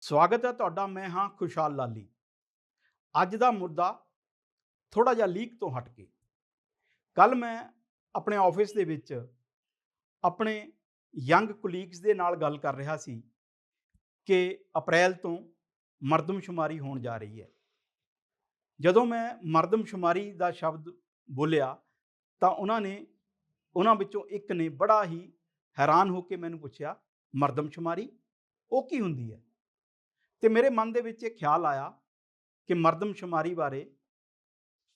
ਸਵਾਗਤ ਹੈ ਤੁਹਾਡਾ, ਮੈਂ ਹਾਂ ਖੁਸ਼ਹਾਲ ਲਾਲੀ। ਅੱਜ ਦਾ ਮੁੱਦਾ ਥੋੜਾ ਜਿਹਾ ਲੀਕ ਤੋਂ ਹਟ ਕੇ। ਕੱਲ ਮੈਂ ਆਪਣੇ ਆਫਿਸ ਦੇ ਵਿੱਚ ਆਪਣੇ ਯੰਗ ਕੁਲੀਗਸ ਦੇ ਨਾਲ ਗੱਲ ਕਰ ਰਿਹਾ ਸੀ ਕਿ ਅਪ੍ਰੈਲ ਤੋਂ ਮਰਦਮਸ਼ੁਮਾਰੀ ਹੋਣ ਜਾ ਰਹੀ ਹੈ। ਜਦੋਂ ਮੈਂ ਮਰਦਮਸ਼ੁਮਾਰੀ ਦਾ ਸ਼ਬਦ ਬੋਲਿਆ ਤਾਂ ਉਹਨਾਂ ਨੇ, ਉਹਨਾਂ ਵਿੱਚੋਂ ਇੱਕ ਨੇ ਬੜਾ ਹੀ ਹੈਰਾਨ ਹੋ ਕੇ ਮੈਨੂੰ ਪੁੱਛਿਆ, ਮਰਦਮਸ਼ੁਮਾਰੀ? ਉਹ ਕੀ ਹੁੰਦੀ ਹੈ? ਤੇ ਮੇਰੇ ਮਨ ਦੇ ਵਿੱਚ ਇਹ ਖਿਆਲ ਆਇਆ ਕਿ ਮਰਦਮਸ਼ੁਮਾਰੀ ਬਾਰੇ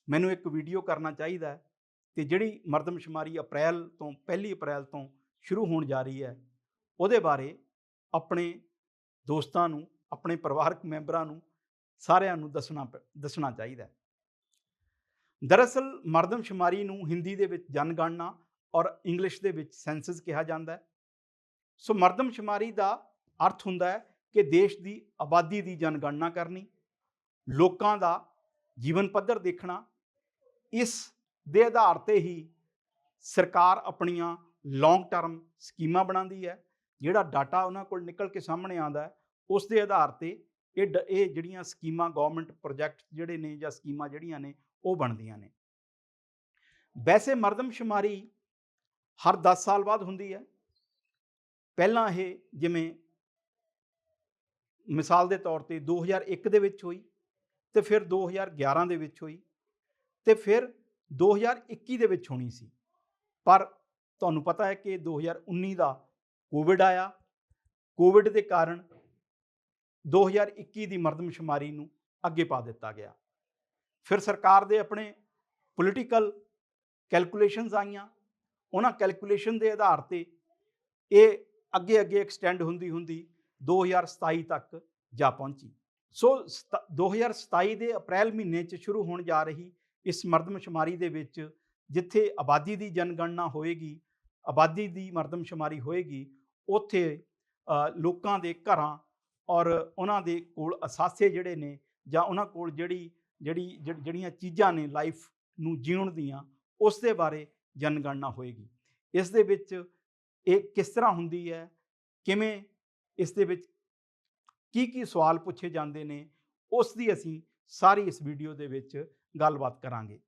ਮੈਨੂੰ ਇੱਕ ਵੀਡੀਓ ਕਰਨਾ ਚਾਹੀਦਾ ਹੈ ਤੇ ਜਿਹੜੀ ਮਰਦਮਸ਼ੁਮਾਰੀ ਅਪ੍ਰੈਲ ਤੋਂ, ਪਹਿਲੀ ਅਪ੍ਰੈਲ ਤੋਂ ਸ਼ੁਰੂ ਹੋਣ ਜਾ ਰਹੀ ਹੈ, ਉਹਦੇ ਬਾਰੇ ਆਪਣੇ ਦੋਸਤਾਂ ਨੂੰ, ਆਪਣੇ ਪਰਿਵਾਰਕ ਮੈਂਬਰਾਂ ਨੂੰ, ਸਾਰਿਆਂ ਨੂੰ ਦੱਸਣਾ ਪ- ਦੱਸਣਾ ਚਾਹੀਦਾ ਹੈ। ਦਰਅਸਲ ਮਰਦਮਸ਼ੁਮਾਰੀ ਨੂੰ ਹਿੰਦੀ ਦੇ ਵਿੱਚ ਜਨਗਣਨਾ ਔਰ ਇੰਗਲਿਸ਼ ਦੇ ਵਿੱਚ ਸੈਂਸਸ ਕਿਹਾ ਜਾਂਦਾ ਹੈ। ਸੋ ਮਰਦਮਸ਼ੁਮਾਰੀ ਦਾ ਅਰਥ ਹੁੰਦਾ ਹੈ ਕਿ ਦੇਸ਼ ਦੀ ਆਬਾਦੀ ਦੀ ਜਨਗਣਨਾ ਕਰਨੀ, ਲੋਕਾਂ ਦਾ ਜੀਵਨ ਪੱਧਰ ਦੇਖਣਾ, ਇਸ ਦੇ ਆਧਾਰ ਤੇ ਹੀ ਸਰਕਾਰ ਆਪਣੀਆਂ ਲੌਂਗ ਟਰਮ ਸਕੀਮਾਂ ਬਣਾਉਂਦੀ ਹੈ, ਜਿਹੜਾ ਡਾਟਾ ਉਹਨਾਂ ਕੋਲ ਨਿਕਲ ਕੇ ਸਾਹਮਣੇ ਆਉਂਦਾ ਉਸ ਦੇ ਆਧਾਰ ਤੇ ਇਹ ਡ- ਇਹ ਜਿਹੜੀਆਂ ਸਕੀਮਾਂ ਗਵਰਨਮੈਂਟ ਪ੍ਰੋਜੈਕਟ ਜਿਹੜੇ ਨੇ ਜਾਂ ਸਕੀਮਾਂ ਜਿਹੜੀਆਂ ਨੇ, ਉਹ ਬਣਦੀਆਂ ਨੇ। ਵੈਸੇ ਮਰਦਮਸ਼ੁਮਾਰੀ ਹਰ 10 ਸਾਲ ਬਾਅਦ ਹੁੰਦੀ ਹੈ। ਪਹਿਲਾਂ ਇਹ ਜਿਵੇਂ ਮਿਸਾਲ ਦੇ ਤੌਰ ਤੇ 2001 ਦੇ ਵਿੱਚ ਹੋਈ ਤੇ ਫਿਰ 2011 ਦੇ ਵਿੱਚ ਹੋਈ ਤੇ ਫਿਰ 2021 ਦੇ ਵਿੱਚ ਹੋਣੀ ਸੀ। ਪਰ ਤੁਹਾਨੂੰ ਪਤਾ ਹੈ ਕਿ 2019 ਦਾ ਕੋਵਿਡ ਆਇਆ। ਕੋਵਿਡ ਦੇ ਕਾਰਨ 2021 ਦੀ ਮਰਦਮਸ਼ੁਮਾਰੀ ਨੂੰ ਅੱਗੇ ਪਾ ਦਿੱਤਾ ਗਿਆ। ਫਿਰ ਸਰਕਾਰ ਦੇ ਆਪਣੇ ਪੋਲੀਟੀਕਲ ਕੈਲਕੂਲੇਸ਼ਨਸ ਆਈਆਂ। ਉਹਨਾਂ ਕੈਲਕੂਲੇਸ਼ਨ ਦੇ ਆਧਾਰ ਤੇ ਇਹ ਅੱਗੇ ਅੱਗੇ ਐਕਸਟੈਂਡ ਹੁੰਦੀ ਹੁੰਦੀ 2027 ਤੱਕ ਜਾ ਪਹੁੰਚੀ। ਸੋ ਸਤ- 2027 ਦੇ ਅਪ੍ਰੈਲ ਮਹੀਨੇ 'ਚ ਸ਼ੁਰੂ ਹੋਣ ਜਾ ਰਹੀ ਇਸ ਮਰਦਮਸ਼ੁਮਾਰੀ ਦੇ ਵਿੱਚ, ਜਿੱਥੇ ਆਬਾਦੀ ਦੀ ਜਨਗਣਨਾ ਹੋਏਗੀ, ਆਬਾਦੀ ਦੀ ਮਰਦਮਸ਼ੁਮਾਰੀ ਹੋਏਗੀ, ਉੱਥੇ ਲੋਕਾਂ ਦੇ ਘਰਾਂ ਔਰ ਉਹਨਾਂ ਦੇ ਕੋਲ ਅਸਾਸੇ ਜਿਹੜੇ ਨੇ ਜਾਂ ਉਹਨਾਂ ਕੋਲ ਜਿਹੜੀ ਜਿਹੜੀ, ਜਿਹੜੀ- ਜਿਹੜੀਆਂ ਚੀਜ਼ਾਂ ਨੇ ਲਾਈਫ ਨੂੰ ਜੀਉਣ ਦੀਆਂ, ਉਸ ਦੇ ਬਾਰੇ ਜਨਗਣਨਾ ਹੋਏਗੀ। ਇਸ ਦੇ ਵਿੱਚ ਇਹ ਕਿਸ ਤਰ੍ਹਾਂ ਹੁੰਦੀ ਹੈ? ਕਿਵੇਂ ਇਸ ਦੇ ਵਿੱਚ ਕੀ ਕੀ ਸਵਾਲ ਪੁੱਛੇ ਜਾਂਦੇ ਨੇ, ਉਸ ਦੀ ਅਸੀਂ ਸਾਰੀ ਇਸ ਵੀਡੀਓ ਦੇ ਵਿੱਚ ਗੱਲਬਾਤ ਕਰਾਂਗੇ।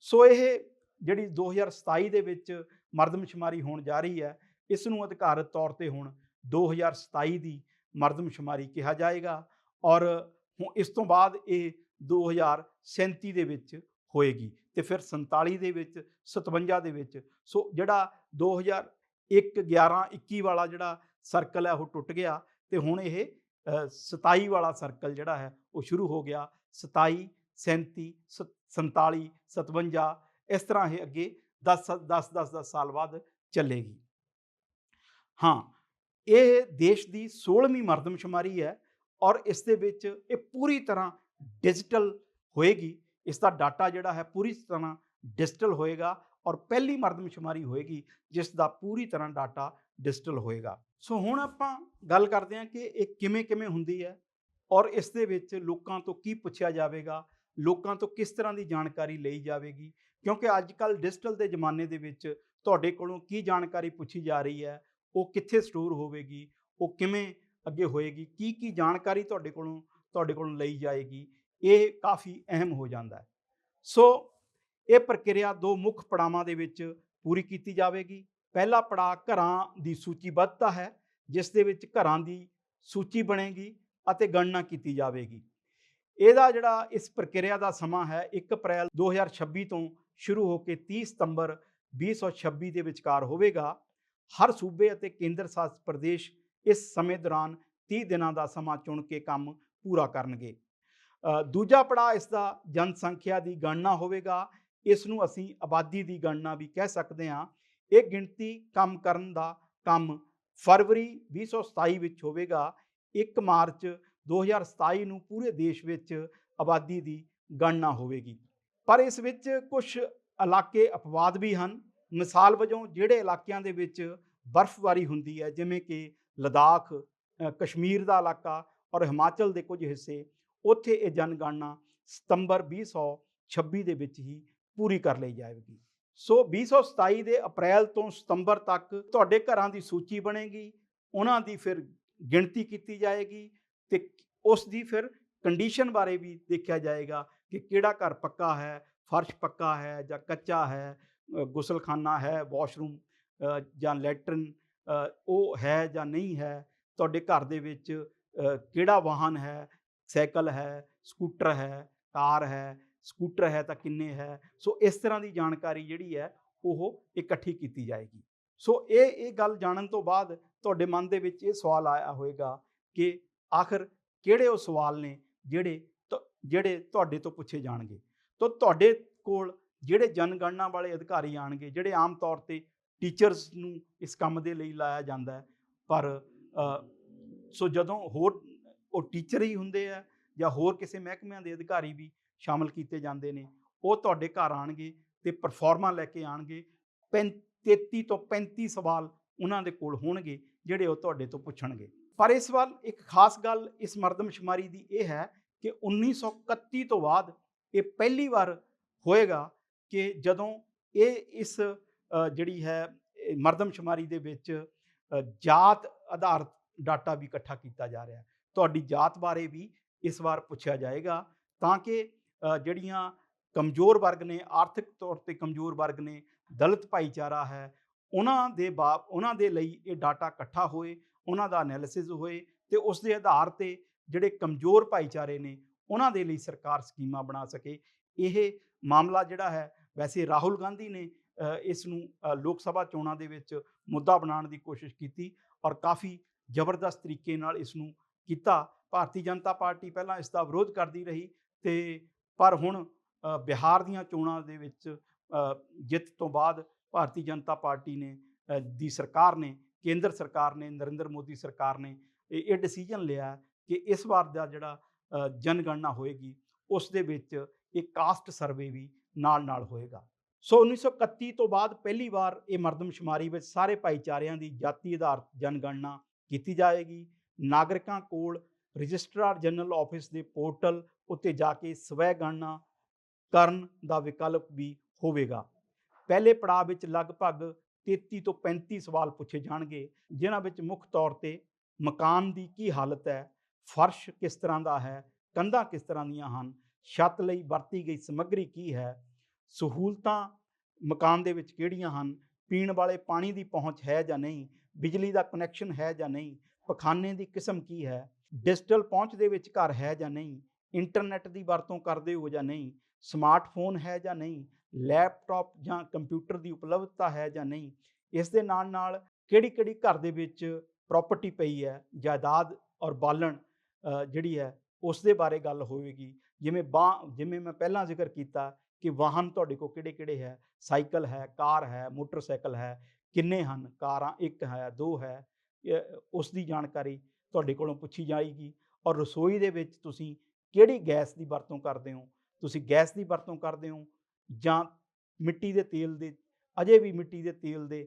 ਸੋ ਇਹ ਜਿਹੜੀ 2027 ਦੇ ਵਿੱਚ ਮਰਦਮਸ਼ੁਮਾਰੀ ਹੋਣ ਜਾ ਰਹੀ ਹੈ, ਇਸ ਨੂੰ ਅਧਿਕਾਰਤ ਤੌਰ ਤੇ ਹੁਣ 2027 ਦੀ ਮਰਦਮਸ਼ੁਮਾਰੀ ਕਿਹਾ ਜਾਏਗਾ ਔਰ ਹੁਣ ਇਸ ਤੋਂ ਬਾਅਦ ਇਹ 2037 ਦੇ ਵਿੱਚ ਹੋਏਗੀ ਤੇ ਫਿਰ 47 ਦੇ ਵਿੱਚ 57 ਦੇ ਵਿੱਚ। ਸੋ ਜਿਹੜਾ 2001 11 21 ਵਾਲਾ ਜਿਹੜਾ ਸਰਕਲ ਹੈ ਉਹ ਟੁੱਟ ਗਿਆ ਤੇ ਹੁਣ ਇਹ ਅ, 27 ਵਾਲਾ ਸਰਕਲ ਜਿਹੜਾ ਹੈ ਉਹ ਸ਼ੁਰੂ ਹੋ ਗਿਆ। 27 37 ਸ- 47 57 ਇਸ ਤਰ੍ਹਾਂ ਇਹ ਅੱਗੇ 10 10 10 10 ਸਾਲ ਬਾਅਦ ਚੱਲੇਗੀ। ਹਾਂ ਇਹ ਦੇਸ਼ ਦੀ 16ਵੀਂ ਮਰਦਮਸ਼ੁਮਾਰੀ ਹੈ ਔਰ ਇਸ ਦੇ ਵਿੱਚ ਇਹ ਪੂਰੀ ਤਰ੍ਹਾਂ ਡਿਜੀਟਲ ਹੋਏਗੀ। ਇਸ ਦਾ ਡਾਟਾ ਜਿਹੜਾ ਹੈ ਪੂਰੀ ਤਰ੍ਹਾਂ ਡਿਜੀਟਲ ਹੋਏਗਾ ਔਰ ਪਹਿਲੀ ਮਰਦਮਸ਼ੁਮਾਰੀ ਹੋਏਗੀ ਜਿਸ ਦਾ ਪੂਰੀ ਤਰ੍ਹਾਂ ਡਾਟਾ ਡਿਜੀਟਲ ਹੋਏਗਾ। ਸੋ ਹੁਣ ਆਪਾਂ ਗੱਲ ਕਰਦੇ ਹਾਂ ਕਿ ਇਹ ਕਿਵੇਂ ਕਿਵੇਂ ਹੁੰਦੀ ਹੈ ਔਰ ਇਸ ਦੇ ਵਿੱਚ ਲੋਕਾਂ ਤੋਂ ਕੀ ਪੁੱਛਿਆ ਜਾਵੇਗਾ, ਲੋਕਾਂ ਤੋਂ ਕਿਸ ਤਰ੍ਹਾਂ ਦੀ ਜਾਣਕਾਰੀ ਲਈ ਜਾਵੇਗੀ? ਕਿਉਂਕਿ ਅੱਜ ਕੱਲ ਡਿਜੀਟਲ ਦੇ ਜ਼ਮਾਨੇ ਦੇ ਵਿੱਚ ਤੁਹਾਡੇ ਕੋਲੋਂ ਕੀ ਜਾਣਕਾਰੀ ਪੁੱਛੀ ਜਾ ਰਹੀ ਹੈ, ਉਹ ਕਿੱਥੇ ਸਟੋਰ ਹੋਵੇਗੀ, ਉਹ ਕਿਵੇਂ ਅੱਗੇ ਹੋਏਗੀ ਕੀ ਕੀ ਜਾਣਕਾਰੀ ਤੁਹਾਡੇ ਕੋਲੋਂ ਤੁਹਾਡੇ ਕੋਲੋਂ ਲਈ ਜਾਏਗੀ, ਇਹ ਕਾਫੀ ਅਹਿਮ ਹੋ ਜਾਂਦਾ ਹੈ। ਸੋ ਇਹ ਪ੍ਰਕਿਰਿਆ ਦੋ ਮੁੱਖ ਪੜਾਵਾਂ ਦੇ ਵਿੱਚ ਪੂਰੀ ਕੀਤੀ ਜਾਵੇਗੀ। ਪਹਿਲਾ ਪੜਾਅ ਘਰਾਂ ਦੀ ਸੂਚੀਬੱਧਤਾ ਹੈ, ਜਿਸ ਦੇ ਵਿੱਚ ਘਰਾਂ ਦੀ ਸੂਚੀ ਬਣੇਗੀ ਅਤੇ ਗਣਨਾ ਕੀਤੀ ਜਾਵੇਗੀ। ਇਹਦਾ ਜਿਹੜਾ ਇਸ ਪ੍ਰਕਿਰਿਆ ਦਾ ਸਮਾਂ ਹੈ 1 ਅਪ੍ਰੈਲ 2026 ਤੋਂ ਸ਼ੁਰੂ ਹੋ ਕੇ 30 ਸਤੰਬਰ 2026 ਦੇ ਵਿਚਕਾਰ ਹੋਵੇਗਾ। ਹਰ ਸੂਬੇ ਅਤੇ ਕੇਂਦਰ ਸ਼ਾਸਿਤ ਪ੍ਰਦੇਸ਼ ਇਸ ਸਮੇਂ ਦੌਰਾਨ 30 ਦਿਨਾਂ ਦਾ ਸਮਾਂ ਚੁਣ ਕੇ ਕੰਮ ਪੂਰਾ ਕਰਨਗੇ। ਦੂਜਾ ਪੜਾਅ ਇਸ ਦਾ ਜਨਸੰਖਿਆ ਦੀ ਗਣਨਾ ਹੋਵੇਗਾ। ਇਸ ਨੂੰ ਅਸੀਂ ਆਬਾਦੀ ਦੀ ਗਣਨਾ ਵੀ ਕਹਿ ਸਕਦੇ ਹਾਂ। ਇਹ ਗਿਣਤੀ ਕੰਮ ਕਰਨ ਦਾ ਕੰਮ ਫਰਵਰੀ 2027 ਵਿੱਚ ਹੋਵੇਗਾ। 1 ਮਾਰਚ 2027 ਨੂੰ ਪੂਰੇ ਦੇਸ਼ ਵਿੱਚ ਆਬਾਦੀ ਦੀ ਗਣਨਾ ਹੋਵੇਗੀ। ਪਰ ਇਸ ਵਿੱਚ ਕੁਝ ਇਲਾਕੇ ਅਪਵਾਦ ਵੀ ਹਨ। ਮਿਸਾਲ ਵਜੋਂ ਜਿਹੜੇ ਇਲਾਕਿਆਂ ਦੇ ਵਿੱਚ ਬਰਫ਼ਬਾਰੀ ਹੁੰਦੀ ਹੈ, ਜਿਵੇਂ ਕਿ ਲਦਾਖ ਕਸ਼ਮੀਰ ਦਾ ਇਲਾਕਾ ਔਰ ਹਿਮਾਚਲ ਦੇ ਕੁਝ ਹਿੱਸੇ, ਉੱਥੇ ਇਹ ਜਨਗਣਨਾ ਸਤੰਬਰ 2026 ਦੇ ਵਿੱਚ ਹੀ ਪੂਰੀ ਕਰ ਲਈ ਜਾਵੇਗੀ। ਸੋ 2027 ਦੇ ਅਪ੍ਰੈਲ ਤੋਂ ਸਤੰਬਰ ਤੱਕ ਤੁਹਾਡੇ ਘਰਾਂ ਦੀ ਸੂਚੀ ਬਣੇਗੀ, ਉਹਨਾਂ ਦੀ ਫਿਰ ਗਿਣਤੀ ਕੀਤੀ ਜਾਏਗੀ ਤੇ ਉਸ ਦੀ ਫਿਰ ਕੰਡੀਸ਼ਨ ਬਾਰੇ ਵੀ ਦੇਖਿਆ ਜਾਏਗਾ ਕਿ ਕਿਹੜਾ ਘਰ ਪੱਕਾ ਹੈ, ਫਰਸ਼ ਪੱਕਾ ਹੈ ਜਾਂ ਕੱਚਾ ਹੈ ਗੁਸਲਖਾਨਾ ਹੈ, ਵਾਸ਼ਰੂਮ ਜਾਂ ਲੈਟਰਨ ਉਹ ਹੈ ਜਾਂ ਨਹੀਂ ਹੈ, ਤੁਹਾਡੇ ਘਰ ਦੇ ਵਿੱਚ ਕਿਹੜਾ ਵਾਹਨ ਹੈ, ਸਾਈਕਲ ਹੈ, ਸਕੂਟਰ ਹੈ, ਕਾਰ ਹੈ ਸਕੂਟਰ ਹੈ ਤਾਂ ਕਿੰਨੇ ਹੈ? ਸੋ ਇਸ ਤਰ੍ਹਾਂ ਦੀ ਜਾਣਕਾਰੀ ਜਿਹੜੀ ਹੈ, ਉਹ ਇਕੱਠੀ ਕੀਤੀ ਜਾਏਗੀ। ਸੋ ਇਹ ਇਹ ਗੱਲ ਜਾਣਨ ਤੋਂ ਬਾਅਦ ਤੁਹਾਡੇ ਮਨ ਦੇ ਵਿੱਚ ਇਹ ਸਵਾਲ ਆਇਆ ਹੋਵੇਗਾ ਕਿ ਆਖਰ ਕਿਹੜੇ ਉਹ ਸਵਾਲ ਨੇ ਜਿਹੜੇ ਤੁ- ਜਿਹੜੇ ਤੁਹਾਡੇ ਤੋਂ ਪੁੱਛੇ ਜਾਣਗੇ? ਤਾਂ ਤੁਹਾਡੇ ਕੋਲ ਜਿਹੜੇ ਜਨਗਣਨਾ ਵਾਲੇ ਅਧਿਕਾਰੀ ਆਣਗੇ, ਜਿਹੜੇ ਆਮ ਤੌਰ ਤੇ ਟੀਚਰਸ ਨੂੰ ਇਸ ਕੰਮ ਦੇ ਲਈ ਲਾਇਆ ਜਾਂਦਾ ਹੈ, ਪਰ ਸੋ ਜਦੋਂ ਹੋਰ, ਉਹ ਟੀਚਰ ਹੀ ਹੁੰਦੇ ਆ ਜਾਂ ਹੋਰ ਕਿਸੇ ਮਹਿਕਮਿਆਂ ਦੇ ਅਧਿਕਾਰੀ ਵੀ ਸ਼ਾਮਲ ਕੀਤੇ ਜਾਂਦੇ ਨੇ, ਉਹ ਤੁਹਾਡੇ ਘਰ ਆਣਗੇ ਤੇ ਪਰਫਾਰਮਾ ਲੈ ਕੇ ਆਣਗੇ 33 ਤੋਂ 35 ਸਵਾਲ ਉਹਨਾਂ ਦੇ ਕੋਲ ਹੋਣਗੇ, ਜਿਹੜੇ ਉਹ ਤੁਹਾਡੇ ਤੋਂ ਪੁੱਛਣਗੇ। ਪਰ ਇਸ ਵੱਲ ਇੱਕ ਖਾਸ ਗੱਲ ਇਸ ਮਰਦਮਸ਼ੁਮਾਰੀ ਦੀ ਇਹ ਹੈ ਕਿ 1931 ਤੋਂ ਬਾਅਦ ਇਹ ਪਹਿਲੀ ਵਾਰ ਹੋਏਗਾ ਕਿ ਜਦੋਂ ਇਹ ਇਸ ਜਿਹੜੀ ਹੈ, ਇਹ ਮਰਦਮਸ਼ੁਮਾਰੀ ਦੇ ਵਿੱਚ ਜਾਤ ਆਧਾਰਿਤ ਡਾਟਾ ਵੀ ਇਕੱਠਾ ਕੀਤਾ ਜਾ ਰਿਹਾ। ਹੈ ਤੁਹਾਡੀ ਜਾਤ ਬਾਰੇ ਵੀ ਇਸ ਵਾਰ ਪੁੱਛਿਆ ਜਾਏਗਾ ਤਾਂ ਕਿ ਜਿਹੜੀਆਂ ਕਮਜ਼ੋਰ ਵਰਗ ਨੇ, ਆਰਥਿਕ ਤੌਰ ਤੇ ਕਮਜ਼ੋਰ ਵਰਗ ਨੇ, ਦਲਿਤ ਭਾਈਚਾਰਾ ਹੈ, ਉਹਨਾਂ ਦੇ ਬਾਪ, ਉਹਨਾਂ ਦੇ ਲਈ ਇਹ ਡਾਟਾ ਇਕੱਠਾ ਹੋਏ, ਉਹਨਾਂ ਦਾ ਐਨਾਲਿਸਿਸ ਹੋਏ ਤੇ ਉਸ ਦੇ ਆਧਾਰ ਤੇ ਜਿਹੜੇ ਕਮਜ਼ੋਰ ਭਾਈਚਾਰੇ ਨੇ, ਉਹਨਾਂ ਦੇ ਲਈ ਸਰਕਾਰ ਸਕੀਮਾਂ ਬਣਾ ਸਕੇ। ਇਹ ਮਾਮਲਾ ਜਿਹੜਾ ਹੈ, ਵੈਸੇ ਰਾਹੁਲ ਗਾਂਧੀ ਨੇ ਇਸ ਨੂੰ ਲੋਕ ਸਭਾ ਚੋਣਾਂ ਦੇ ਵਿੱਚ ਮੁੱਦਾ ਬਣਾਉਣ ਦੀ ਕੋਸ਼ਿਸ਼ ਕੀਤੀ ਔਰ ਕਾਫੀ ਜ਼ਬਰਦਸਤ ਤਰੀਕੇ ਨਾਲ ਇਸ ਨੂੰ ਕੀਤਾ। ਭਾਰਤੀ ਜਨਤਾ ਪਾਰਟੀ ਪਹਿਲਾਂ ਇਸ ਦਾ ਵਿਰੋਧ ਕਰਦੀ ਰਹੀ ਤੇ ਪਰ ਹੁਣ ਬਿਹਾਰ ਦੀਆਂ ਚੋਣਾਂ ਦੇ ਵਿੱਚ ਜਿੱਤ ਤੋਂ ਬਾਅਦ ਭਾਰਤੀ ਜਨਤਾ ਪਾਰਟੀ ਨੇ ਦੀ ਸਰਕਾਰ ਨੇ, ਕੇਂਦਰ ਸਰਕਾਰ ਨੇ, ਨਰਿੰਦਰ ਮੋਦੀ ਸਰਕਾਰ ਨੇ, ਇਹ ਇਹ ਡਿਸੀਜਨ ਲਿਆ ਕਿ ਇਸ ਵਾਰ ਦਾ ਜਿਹੜਾ ਜਨਗਣਨਾ ਹੋਏਗੀ, ਉਸ ਦੇ ਵਿੱਚ ਇਹ ਕਾਸਟ ਸਰਵੇ ਵੀ ਨਾਲ ਨਾਲ ਹੋਏਗਾ। ਸੋ 1931 ਤੋਂ ਬਾਅਦ ਪਹਿਲੀ ਵਾਰ ਇਹ ਮਰਦਮਸ਼ੁਮਾਰੀ ਵਿੱਚ ਸਾਰੇ ਭਾਈਚਾਰਿਆਂ ਦੀ ਜਾਤੀ ਆਧਾਰਿਤ ਜਨਗਣਨਾ ਕੀਤੀ ਜਾਏਗੀ। ਨਾਗਰਿਕਾਂ ਕੋਲ ਰਜਿਸਟਰਾਰ ਜਨਰਲ ਆਫਿਸ ਦੇ ਪੋਰਟਲ ਉੱਤੇ ਜਾ ਕੇ ਸਵੈ ਗਣਨਾ ਕਰਨ ਦਾ ਵਿਕਲਪ ਵੀ ਹੋਵੇਗਾ। ਪਹਿਲੇ ਪੜਾਅ ਵਿੱਚ ਲਗਭਗ 33 ਤੋਂ 35 ਸਵਾਲ ਪੁੱਛੇ ਜਾਣਗੇ, ਜਿਨ੍ਹਾਂ ਵਿੱਚ ਮੁੱਖ ਤੌਰ ਤੇ ਮਕਾਨ ਦੀ ਕੀ ਹਾਲਤ ਹੈ, ਫਰਸ਼ ਕਿਸ ਤਰ੍ਹਾਂ ਦਾ ਹੈ, ਕੰਧਾਂ ਕਿਸ ਤਰ੍ਹਾਂ ਦੀਆਂ ਹਨ, ਛੱਤ ਲਈ ਵਰਤੀ ਗਈ ਸਮੱਗਰੀ ਕੀ ਹੈ, ਸਹੂਲਤਾਂ ਮਕਾਨ ਦੇ ਵਿੱਚ ਕਿਹੜੀਆਂ ਹਨ, ਪੀਣ ਵਾਲੇ ਪਾਣੀ ਦੀ ਪਹੁੰਚ ਹੈ ਜਾਂ ਨਹੀਂ, ਬਿਜਲੀ ਦਾ ਕਨੈਕਸ਼ਨ ਹੈ ਜਾਂ ਨਹੀਂ, ਪਖਾਨੇ ਦੀ ਕਿਸਮ ਕੀ ਹੈ ਡਿਜੀਟਲ ਪਹੁੰਚ ਦੇ ਵਿੱਚ ਘਰ ਹੈ ਜਾਂ ਨਹੀਂ ਇੰਟਰਨੈਟ ਦੀ ਵਰਤੋਂ ਕਰਦੇ ਹੋ ਜਾਂ ਨਹੀਂ, ਸਮਾਰਟਫੋਨ ਹੈ ਜਾਂ ਨਹੀਂ, ਲੈਪਟਾਪ ਜਾਂ ਕੰਪਿਊਟਰ ਦੀ ਉਪਲਬਧਤਾ ਹੈ ਜਾਂ ਨਹੀਂ, ਇਸ ਦੇ ਨਾਲ ਨਾਲ ਕਿਹੜੀ ਕਿਹੜੀ ਘਰ ਦੇ ਵਿੱਚ ਪ੍ਰਾਪਰਟੀ ਪਈ ਹੈ, ਜਾਇਦਾਦ ਔਰ ਬਾਲਣ ਜਿਹੜੀ ਹੈ, ਉਸ ਦੇ ਬਾਰੇ ਗੱਲ ਹੋਵੇਗੀ। ਜਿਵੇਂ ਬਾ ਜਿਵੇਂ ਮੈਂ ਪਹਿਲਾਂ ਜ਼ਿਕਰ ਕੀਤਾ ਕਿ ਵਾਹਨ ਤੁਹਾਡੇ ਕੋਲ ਕਿਹੜੇ ਕਿਹੜੇ ਹੈ, ਸਾਈਕਲ ਹੈ, ਕਾਰ ਹੈ, ਮੋਟਰਸਾਈਕਲ ਹੈ, ਕਿੰਨੇ ਹਨ, ਕਾਰਾਂ ਇੱਕ ਹੈ, ਦੋ ਹੈ ਉਸ ਦੀ ਜਾਣਕਾਰੀ ਤੁਹਾਡੇ ਕੋਲੋਂ ਪੁੱਛੀ ਜਾਏਗੀ ਔਰ ਰਸੋਈ ਦੇ ਵਿੱਚ ਤੁਸੀਂ ਕਿਹੜੀ ਗੈਸ ਦੀ ਵਰਤੋਂ ਕਰਦੇ ਹੋ? ਤੁਸੀਂ ਗੈਸ ਦੀ ਵਰਤੋਂ ਕਰਦੇ ਹੋ ਜਾਂ ਮਿੱਟੀ ਦੇ ਤੇਲ ਦੇ, ਅਜੇ ਵੀ ਮਿੱਟੀ ਦੇ ਤੇਲ ਦੇ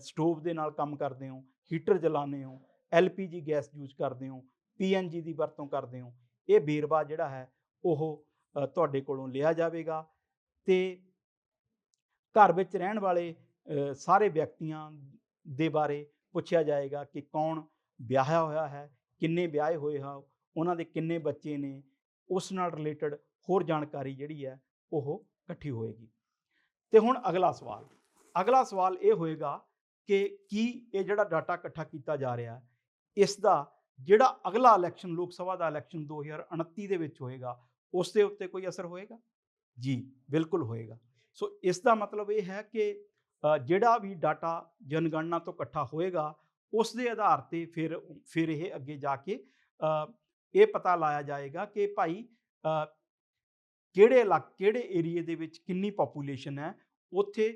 ਸਟੋਵ ਦੇ ਨਾਲ ਕੰਮ ਕਰਦੇ ਹੋ? ਹੀਟਰ ਜਲਾਉਂਦੇ ਹੋ? ਐਲਪੀਜੀ ਗੈਸ ਯੂਜ਼ ਕਰਦੇ ਹੋ? ਪੀਐਨਜੀ ਦੀ ਵਰਤੋਂ ਕਰਦੇ ਹੋ? ਇਹ ਵੇਰਵਾ ਜਿਹੜਾ ਹੈ, ਉਹ ਤੁਹਾਡੇ ਕੋਲੋਂ ਲਿਆ ਜਾਵੇਗਾ ਤੇ ਘਰ ਵਿੱਚ ਰਹਿਣ ਵਾਲੇ ਸਾਰੇ ਵਿਅਕਤੀਆਂ ਦੇ ਬਾਰੇ ਪੁੱਛਿਆ ਜਾਏਗਾ ਕਿ ਕੌਣ ਵਿਆਹਿਆ ਹੋਇਆ ਹੈ, ਕਿੰਨੇ ਵਿਆਹੇ ਹੋਏ ਹਨ ਉਹਨਾਂ ਦੇ ਕਿੰਨੇ ਬੱਚੇ ਨੇ ਉਸ ਨਾਲ ਰਿਲੇਟਡ ਹੋਰ ਜਾਣਕਾਰੀ ਜਿਹੜੀ ਹੈ ਉਹ ਇਕੱਠੀ ਹੋਏਗੀ। ਤੇ ਹੁਣ ਅਗਲਾ ਸਵਾਲ ਅਗਲਾ ਸਵਾਲ ਇਹ ਹੋਏਗਾ ਕਿ ਕੀ ਇਹ ਜਿਹੜਾ ਡਾਟਾ ਇਕੱਠਾ ਕੀਤਾ ਜਾ ਰਿਹਾ, ਇਸ ਦਾ ਜਿਹੜਾ ਅਗਲਾ ਇਲੈਕਸ਼ਨ ਲੋਕ ਸਭਾ ਦਾ ਇਲੈਕਸ਼ਨ 2029 ਦੇ ਵਿੱਚ ਹੋਏਗਾ, ਉਸ ਦੇ ਉੱਤੇ ਕੋਈ ਅਸਰ ਹੋਏਗਾ? ਜੀ, ਬਿਲਕੁਲ ਹੋਏਗਾ। ਸੋ ਇਸ ਦਾ ਮਤਲਬ ਇਹ ਹੈ ਕਿ ਜਿਹੜਾ ਵੀ ਡਾਟਾ ਜਨਗਣਨਾ ਤੋਂ ਇਕੱਠਾ ਹੋਏਗਾ, ਉਸ ਦੇ ਆਧਾਰ ਤੇ ਫਿਰ ਫਿਰ ਇਹ ਅੱਗੇ ਜਾ ਕੇ ਇਹ ਪਤਾ ਲਾਇਆ ਜਾਏਗਾ ਕਿ ਭਾਈ ਕਿਹੜੇ ਇਲਾਕੇ, ਕਿਹੜੇ ਏਰੀਏ ਦੇ ਵਿੱਚ ਕਿੰਨੀ ਪੋਪੂਲੇਸ਼ਨ ਹੈ, ਉੱਥੇ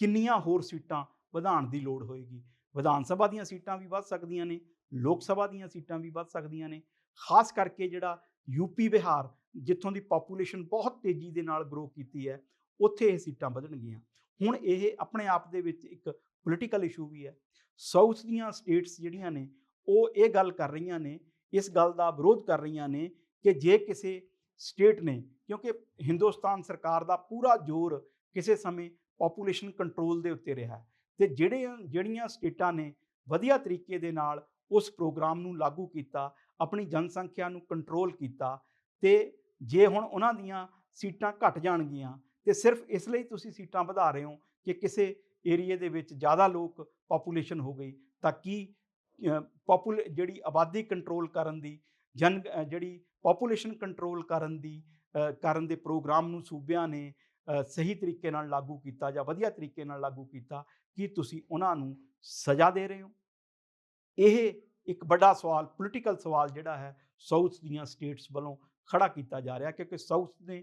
ਕਿੰਨੀਆਂ ਹੋਰ ਸੀਟਾਂ ਵਧਾਉਣ ਦੀ ਲੋੜ ਹੋਏਗੀ। ਵਿਧਾਨ ਸਭਾ ਦੀਆਂ ਸੀਟਾਂ ਵੀ ਵੱਧ ਸਕਦੀਆਂ ਨੇ, ਲੋਕ ਸਭਾ ਦੀਆਂ ਸੀਟਾਂ ਵੀ ਵੱਧ ਸਕਦੀਆਂ ਨੇ, ਖਾਸ ਕਰਕੇ ਜਿਹੜਾ ਯੂਪੀ ਬਿਹਾਰ, ਜਿੱਥੋਂ ਦੀ ਪੋਪੂਲੇਸ਼ਨ ਬਹੁਤ ਤੇਜ਼ੀ ਦੇ ਨਾਲ ਗਰੋ ਕੀਤੀ ਹੈ, ਉੱਥੇ ਇਹ ਸੀਟਾਂ ਵਧਣਗੀਆਂ। ਹੁਣ ਇਹ ਆਪਣੇ ਆਪ ਦੇ ਵਿੱਚ ਇੱਕ ਪੋਲੀਟੀਕਲ ਇਸ਼ੂ ਵੀ ਹੈ। ਸਾਊਥ ਦੀਆਂ ਸਟੇਟਸ ਜਿਹੜੀਆਂ ਨੇ, ਉਹ ਇਹ ਗੱਲ ਕਰ ਰਹੀਆਂ ਨੇ ਇਸ ਗੱਲ ਦਾ ਵਿਰੋਧ ਕਰ ਰਹੀਆਂ ਨੇ ਕਿ ਜੇ ਕਿਸੇ ਸਟੇਟ ਨੇ, ਕਿਉਂਕਿ ਹਿੰਦੁਸਤਾਨ ਸਰਕਾਰ ਦਾ ਪੂਰਾ ਜ਼ੋਰ ਕਿਸੇ ਸਮੇਂ ਪੋਪੂਲੇਸ਼ਨ ਕੰਟਰੋਲ ਦੇ ਉੱਤੇ ਰਿਹਾ ਤੇ ਜਿਹੜੇ ਜਿਹੜੀਆਂ ਸਟੇਟਾਂ ਨੇ ਵਧੀਆ ਤਰੀਕੇ ਦੇ ਨਾਲ ਉਸ ਪ੍ਰੋਗਰਾਮ ਨੂੰ ਲਾਗੂ ਕੀਤਾ, ਆਪਣੀ ਜਨਸੰਖਿਆ ਨੂੰ ਕੰਟਰੋਲ ਕੀਤਾ ਤੇ ਜੇ ਹੁਣ ਉਹਨਾਂ ਦੀਆਂ ਸੀਟਾਂ ਘਟ ਜਾਣਗੀਆਂ ਤੇ ਸਿਰਫ ਇਸ ਲਈ ਤੁਸੀਂ ਸੀਟਾਂ ਵਧਾ ਰਹੇ ਹੋ ਕਿ ਕਿਸੇ ਏਰੀਏ ਦੇ ਵਿੱਚ ਜ਼ਿਆਦਾ ਲੋਕ ਪੋਪੂਲੇਸ਼ਨ ਹੋ ਗਈ, ਤਾਂ ਕੀ ਪੋਪੂਲ ਜਿਹੜੀ ਆਬਾਦੀ ਕੰਟਰੋਲ ਕਰਨ ਦੀ, ਜਨ ਜਿਹੜੀ ਪੋਪੂਲੇਸ਼ਨ ਕੰਟਰੋਲ ਕਰਨ ਦੀ ਕਰਨ ਦੇ ਪ੍ਰੋਗਰਾਮ ਨੂੰ ਸੂਬਿਆਂ ਨੇ ਸਹੀ ਤਰੀਕੇ ਨਾਲ ਲਾਗੂ ਕੀਤਾ ਜਾਂ ਵਧੀਆ ਤਰੀਕੇ ਨਾਲ ਲਾਗੂ ਕੀਤਾ, ਕੀ ਤੁਸੀਂ ਉਹਨਾਂ ਨੂੰ ਸਜ਼ਾ ਦੇ ਰਹੇ ਹੋ? ਇਹ ਇੱਕ ਵੱਡਾ ਸਵਾਲ ਪੋਲੀਟੀਕਲ ਸਵਾਲ ਜਿਹੜਾ ਹੈ ਸਾਊਥ ਦੀਆਂ ਸਟੇਟਸ ਵੱਲੋਂ ਖੜਾ ਕੀਤਾ ਜਾ ਰਿਹਾ, ਕਿਉਂਕਿ ਸਾਊਥ ਨੇ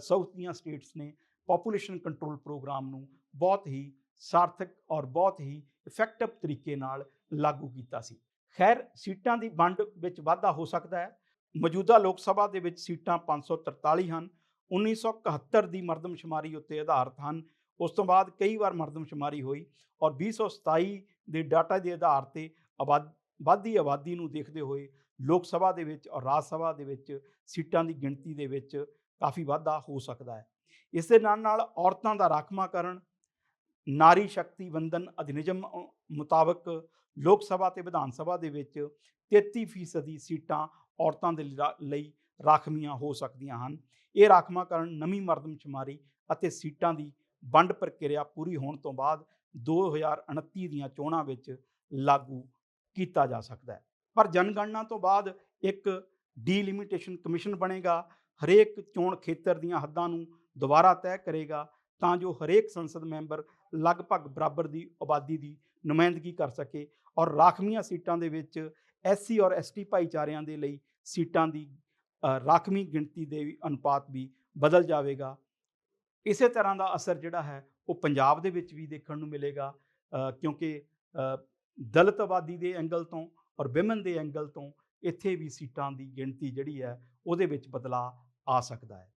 ਸਾਊਥ ਦੀਆਂ ਸਟੇਟਸ ਨੇ ਪੋਪੂਲੇਸ਼ਨ ਕੰਟਰੋਲ ਪ੍ਰੋਗਰਾਮ ਨੂੰ ਬਹੁਤ ਹੀ ਸਾਰਥਕ ਔਰ ਬਹੁਤ ਹੀ ਇਫੈਕਟਿਵ ਤਰੀਕੇ ਨਾਲ ਲਾਗੂ ਕੀਤਾ ਸੀ। ਖੈਰ, ਸੀਟਾਂ ਦੀ ਵੰਡ ਵਿੱਚ ਵਾਧਾ ਹੋ ਸਕਦਾ ਹੈ। ਮੌਜੂਦਾ ਲੋਕ ਸਭਾ ਦੇ ਵਿੱਚ ਸੀਟਾਂ 543 ਹਨ 1971 ਦੀ ਮਰਦਮਸ਼ੁਮਾਰੀ ਉੱਤੇ ਆਧਾਰਿਤ ਹਨ। ਉਸ ਤੋਂ ਬਾਅਦ ਕਈ ਵਾਰ ਮਰਦਮਸ਼ੁਮਾਰੀ ਹੋਈ ਔਰ 2027 ਦੇ ਡਾਟਾ ਦੇ ਆਧਾਰ ਤੇ ਆਬਾਦ, ਵੱਧਦੀ ਆਬਾਦੀ ਨੂੰ ਦੇਖਦੇ ਹੋਏ ਲੋਕ ਸਭਾ ਦੇ ਵਿੱਚ ਔਰ ਰਾਜ ਸਭਾ ਦੇ ਵਿੱਚ ਸੀਟਾਂ ਦੀ ਗਿਣਤੀ ਦੇ ਵਿੱਚ ਕਾਫੀ ਵਾਧਾ ਹੋ ਸਕਦਾ ਹੈ। ਇਸ ਦੇ ਨਾਲ ਨਾਲ ਔਰਤਾਂ ਦਾ ਰਾਖਵਾਂਕਰਨ, ਨਾਰੀ ਸ਼ਕਤੀ ਵੰਦਨ ਅਧਿਨਿਯਮ ਮੁਤਾਬਕ ਲੋਕ ਸਭਾ ਤੇ ਵਿਧਾਨ ਸਭਾ ਦੇ ਵਿੱਚ 33% ਸੀਟਾਂ ਔਰਤਾਂ ਦੇ ਰਾ- ਲਈ ਰਾਖਵੀਆਂ ਹੋ ਸਕਦੀਆਂ ਹਨ। ਇਹ ਰਾਖਵਾਂਕਰਨ ਨਵੀਂ ਮਰਦਮਸ਼ੁਮਾਰੀ ਅਤੇ ਸੀਟਾਂ ਦੀ ਵੰਡ ਪ੍ਰਕਿਰਿਆ ਪੂਰੀ ਹੋਣ ਤੋਂ ਬਾਅਦ 2029 ਦੀਆਂ ਚੋਣਾਂ ਵਿੱਚ ਲਾਗੂ ਕੀਤਾ ਜਾ ਸਕਦਾ ਹੈ। ਪਰ ਜਨਗਣਨਾ ਤੋਂ ਬਾਅਦ ਇੱਕ ਡੀਲਿਮਿਟੇਸ਼ਨ ਕਮਿਸ਼ਨ ਬਣੇਗਾ, ਹਰੇਕ ਚੋਣ ਖੇਤਰ ਦੀਆਂ ਹੱਦਾਂ ਨੂੰ ਦੁਬਾਰਾ ਤੈਅ ਕਰੇਗਾ ਤਾਂ ਜੋ ਹਰੇਕ ਸੰਸਦ ਮੈਂਬਰ ਲਗਭਗ ਬਰਾਬਰ ਦੀ ਆਬਾਦੀ ਦੀ ਨੁਮਾਇੰਦਗੀ ਕਰ ਸਕੇ ਔਰ ਰਾਖਵੀਆਂ ਸੀਟਾਂ ਦੇ ਵਿੱਚ ਐਸਸੀ ਔਰ ਐਸਟੀ ਭਾਈਚਾਰਿਆਂ ਦੇ ਲਈ ਸੀਟਾਂ ਦੀ ਰਾਖਵੀਂ ਗਿਣਤੀ ਦੇ ਅਨੁਪਾਤ ਵੀ ਬਦਲ ਜਾਵੇਗਾ। ਇਸੇ ਤਰ੍ਹਾਂ ਦਾ ਅਸਰ ਜਿਹੜਾ ਹੈ ਉਹ ਪੰਜਾਬ ਦੇ ਵਿੱਚ ਵੀ ਦੇਖਣ ਨੂੰ ਮਿਲੇਗਾ ਕਿਉਂਕਿ ਅ, ਦਲਿਤ ਆਬਾਦੀ ਦੇ ਐਂਗਲ ਤੋਂ ਔਰ ਵਿਮਨ ਦੇ ਐਂਗਲ ਤੋਂ ਇੱਥੇ ਵੀ ਸੀਟਾਂ ਦੀ ਗਿਣਤੀ ਜਿਹੜੀ ਹੈ ਉਹਦੇ ਵਿੱਚ ਬਦਲਾਅ ਆ ਸਕਦਾ ਹੈ।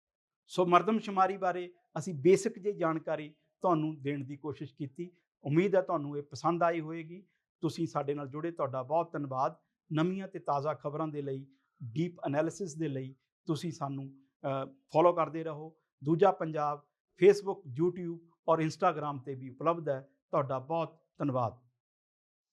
ਸੋ ਮਰਦਮਸ਼ੁਮਾਰੀ ਬਾਰੇ ਅਸੀਂ ਬੇਸਿਕ ਜੇ ਜਾਣਕਾਰੀ ਤੁਹਾਨੂੰ ਦੇਣ ਦੀ ਕੋਸ਼ਿਸ਼ ਕੀਤੀ। ਉਮੀਦ ਹੈ ਤੁਹਾਨੂੰ ਇਹ ਪਸੰਦ ਆਈ ਹੋਵੇਗੀ ਤੁਸੀਂ ਸਾਡੇ ਨਾਲ ਜੁੜੇ, ਤੁਹਾਡਾ ਬਹੁਤ ਧੰਨਵਾਦ। ਨਵੀਆਂ ਤੇ ਤਾਜ਼ਾ ਖਬਰਾਂ ਦੇ ਲਈ ਡੀਪ ਐਨਾਲਿਸਿਸ ਦੇ ਲਈ ਤੁਸੀਂ ਸਾਨੂੰ ਫੋਲੋ ਕਰਦੇ ਰਹੋ। ਦੂਜਾ ਪੰਜਾਬ ਫੇਸਬੁੱਕ YouTube ਔਰ ਇੰਸਟਾਗ੍ਰam ਤੇ ਵੀ ਉਪਲਬਧ ਹੈ। ਤੁਹਾਡਾ ਬਹੁਤ ਧੰਨਵਾਦ।